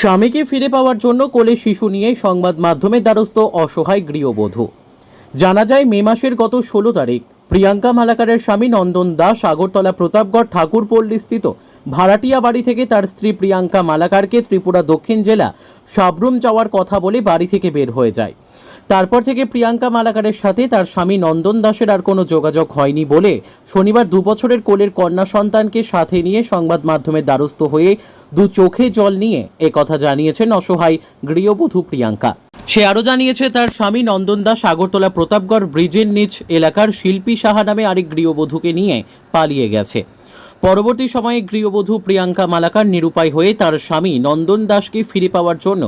স্বামীকে ফিরে পাওয়ার জন্য কোলে শিশু নিয়ে সংবাদ মাধ্যমে দ্বারস্থ অসহায় গৃহবধূ। জানা যায়, মে মাসের গত ষোলো তারিখ প্রিয়াঙ্কা মালাকারের স্বামী নন্দন দাস, আগরতলা প্রতাপগড় ঠাকুরপল্লী স্থিত ভাড়াটিয়া বাড়ি থেকে তার স্ত্রী প্রিয়াঙ্কা মালাকারকে ত্রিপুরা দক্ষিণ জেলা সাবরুম যাওয়ার কথা বলে বাড়ি থেকে বের হয়ে যায়। তারপর থেকে প্রিয়াঙ্কা মালাকারের সাথে তার স্বামী নন্দন দাসের আর কোনো যোগাযোগ হয়নি বলে শনিবার দু বছরের কোলের কন্যা সন্তানকে সাথে নিয়ে সংবাদ মাধ্যমের দ্বারস্থ হয়ে দু চোখে জল নিয়ে একথা জানিয়েছেন অসহায় গৃহবধূ প্রিয়াঙ্কা। সে আরও জানিয়েছে, তার স্বামী নন্দন দাস আগরতলা প্রতাপগড় ব্রিজের নিচ এলাকার শিল্পী সাহা নামে আরেক গৃহবধূকে নিয়ে পালিয়ে গেছে। পরবর্তী সময়ে গৃহবধূ প্রিয়াঙ্কা মালাকার নিরুপায় হয়ে তার স্বামী নন্দন দাসকে ফিরে পাওয়ার জন্য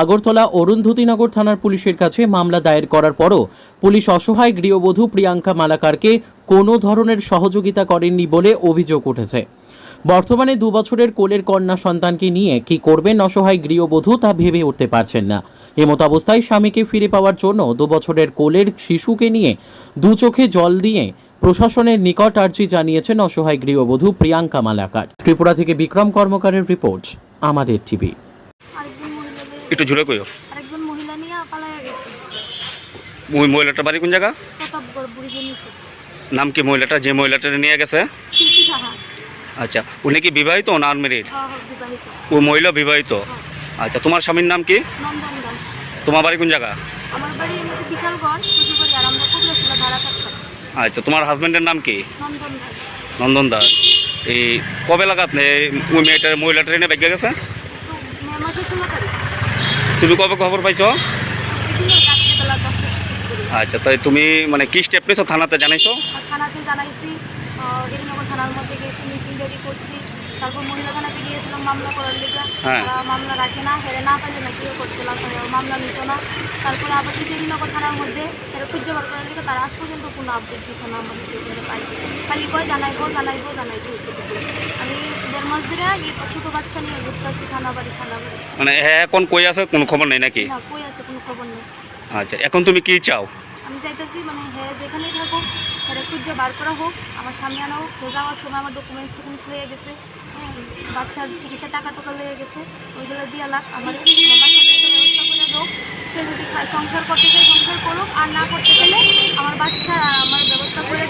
আগরতলা অরুন্ধতিনগর থানার পুলিশের কাছে মামলা দায়ের করার পরও পুলিশ অসহায় গৃহবধূ প্রিয়াঙ্কা মালাকারকে কোনো ধরনের সহযোগিতা করেননি বলে অভিযোগ উঠেছে। বর্তমানে দু বছরের কোলের কন্যা সন্তানকে নিয়ে কি করবেন অসহায় গৃহবধূ তা ভেবে উঠতে পারছেন না। এমত অবস্থায় স্বামীকে ফিরে পাওয়ার জন্য দু বছরের কোলের শিশুকে নিয়ে দু চোখে জল দিয়ে প্রশাসনের নিকট আর্জি জানিয়েছেন অসহায় গৃহবধূ প্রিয়াঙ্কা মালাকার। ত্রিপুরা থেকে বিক্রম কর্মকারের রিপোর্ট আমাদের টিভি। একটু জোরে কইও। আরেকজন মহিলা নিয়ে পালাইয়া গেছে। ওই মহিলাটার বাড়ি কোন জায়গা? প্রতাপগড় নাম কি মহিলাটা? যে মহিলাটা নিয়ে গেছে? আচ্ছা উনি কি বিবাহিত না আনমেরিড হ্যাঁ হ্যাঁ বিবাহিত। ও মহিলা বিবাহিত? আচ্ছা তোমার স্বামীর নাম কি? নন্দন তোমার বাড়ি কোন জায়গা? আমার বাড়ি এমনিতে আর আমরা ভাড়া আচ্ছা তোমার হাজবেন্ডের নাম কি? নন্দন দাস। এই কবে লাগাত? ওই মেয়েটার মহিলাটা এনে বেগে গেছে? তুমি কবে খবর পাইছো? আচ্ছা তাই তুমি মানে কি স্টেপ নিয়েছো থানাতে জানাইছো? থানাতে জানাইছি থানার মধ্যে গেছি মিটিং করছি মহিলা গিয়েছিলাম মামলা করার লেগে। হ্যাঁ। মামলা রাখে না হেরে না পাইলে না কেউ করতে না মামলা নিত না। তারপরে আবার কৃষ্ণনগর থানার মধ্যে হেরে খুঁজে বার করার লেগে তারা আজ পর্যন্ত কোনো আপডেট দিচ্ছে না আমাদের পাইছে। খালি কয় জানাইবো জানাইবো জানাইবো আমি দেড় মাস ধরে এই ছোটো বাচ্চা নিয়ে ঘুরতে আসছি থানা বাড়ি থানা বাড়ি। মানে হ্যাঁ এখন কই আছে? কোনো খবর নেই নাকি? না কই আছে? কোনো খবর নেই। আচ্ছা এখন তুমি কি চাও? আমি চাইতেছি মানে হ্যাঁ যেখানেই থাকুক তারা খুঁজে বার করা হোক আমার সামনে আনা হোক। হয়ে যাওয়ার সময় আমার ডকুমেন্টস টুকুমেন্টস লয়ে গেছে। হ্যাঁ বাচ্চার চিকিৎসা টাকা টাকা লেগে গেছে, ওইগুলো দিয়ে লাখ আমার ব্যবস্থা করে হোক সে যদি সংসার করতে চাই সংসার করুক, আর না করতে গেলে আমার বাচ্চা, আমার ব্যবস্থা করে